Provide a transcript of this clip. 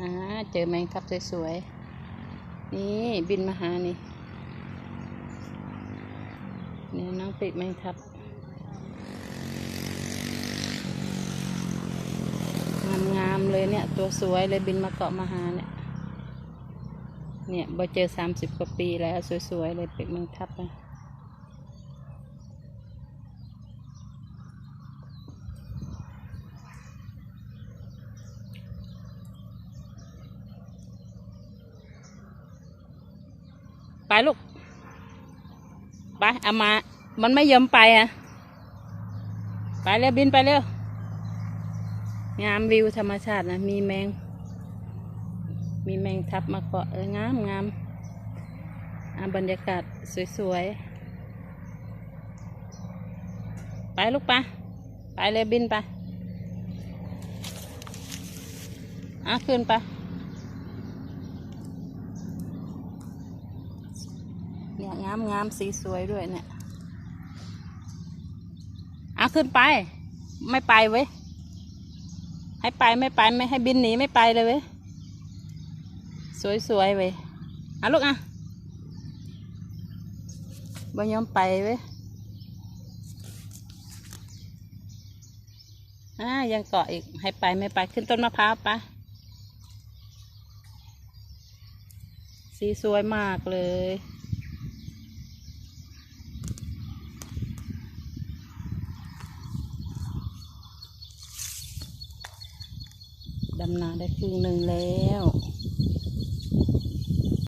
อ่าเจอแมงทับสวยๆ นี่บินมาหานี่นี่น้องปีกแมงทับงามๆเลยเนี่ย ตัวสวยเลยบินมาเกาะมาหาเนี่ย เนี่ยบ่เจอสามสิบกว่าปีแล้วสวยๆเลยปีกแมงทับนะ ไปลูก ไปเอามา มันไม่ยอมไปอะ ไปเร็วบินไปเร็ว งามวิวธรรมชาตินะ มีแมง มีแมงทับมาเกาะเอองามงามอะบรรยากาศสวยๆ ไปลูกไปไปเลยบินไปอะขึ้นไป เนี่ยงามงามสีสวยด้วยเนี่ยอะขึ้นไป ไม่ไปเว้ยให้ไปไม่ไปไม่ให้บินหนีไม่ไปเลยเว้ยสวยๆเว้ยอะลูกอะบ่ยอมไปเว้ยอ่ายังเกาะอีกให้ไปไม่ไปขึ้นต้นมะพร้าวไปะสีสวยมากเลย ดำนาได้ครึ่งหนึ่งแล้ว